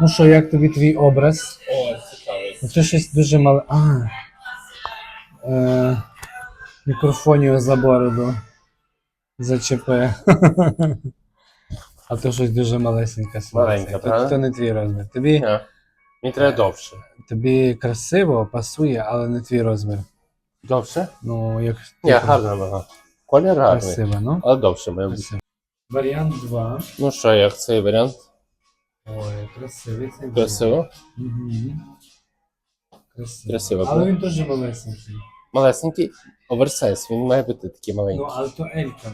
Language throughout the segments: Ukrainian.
Ну що, як тобі твій образ? О, цікавий. Ну, Ти щось дуже мале. А. Е, мікрофонію за бороду. Зачепи. А то щось дуже малесеньке. Маленьке, То, правда? то не твій розмір. Тобі, Ні. Мені треба довше. тобі красиво, пасує, але не твій розмір. Довше? Ну, як Ні, гарна нога. Колір гарний. красиво, ну. Але довше має бути. Варіант 2. Ну що, як цей варіант? Ой, красивий цей Красиво? Угу. Красиво. Красиво, Але він теж малесенький. Малесенький оверсайз, він має бути такий Ну, маленький. але то Елька.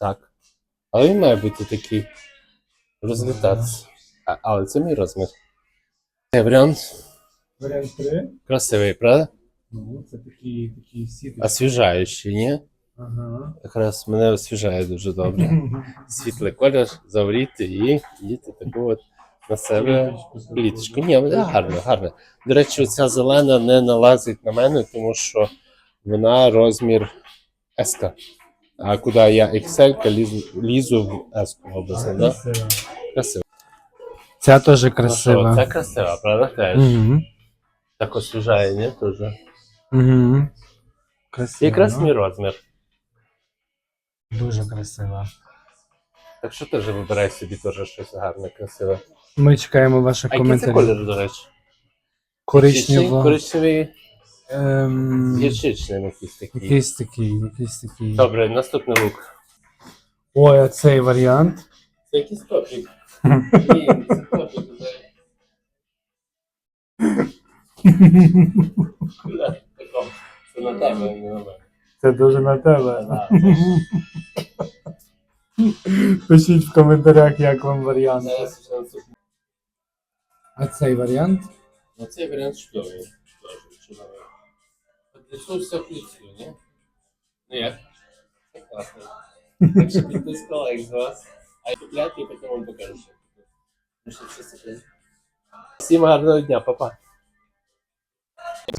Так. Але він має бути такий розлітатися. А, але це мій розмір. Цей варіант Варіант 3. красивий, правда? Ну, це такі, такі сіти. Освіжаючий, ні? Ага. Якраз мене освіжає дуже добре. Світлий колір, завріти і діти таку от на себе пліточку. Ні, вона гарна, гарна. До речі, ця зелена не налазить на мене, тому що вона розмір S. А куди я XL лізу, лізу в S образно, да? Красиво. Ця теж Ну що, красива. Правда? Теж. Угу. Так освіжає, ні? Дуже. Угу. Красиво. Якраз ну. мій розмір. Дуже красиво. Так що теж вибирай собі теж щось гарне, красиве. Ми чекаємо ваші А який це коментарі. колір, до речі? Коричнево. Коричневий, Ем, гірчичний якийсь такий. якийсь такий, якийсь такий. Добре, наступний лук. Ой, а цей варіант. Це якийсь топік. Ні, це топік. на тебе, не на мене. Це дуже на тебе. А, це ж- Пишіть в коментарях, як вам варіант. А цей варіант? Ну, цей варіант чудовий. Чудовий. Все працює, ні? Ну як? Це. Так що підписка лайк з вас. А я купляти і потім вам покажу. Всім гарного дня, папа.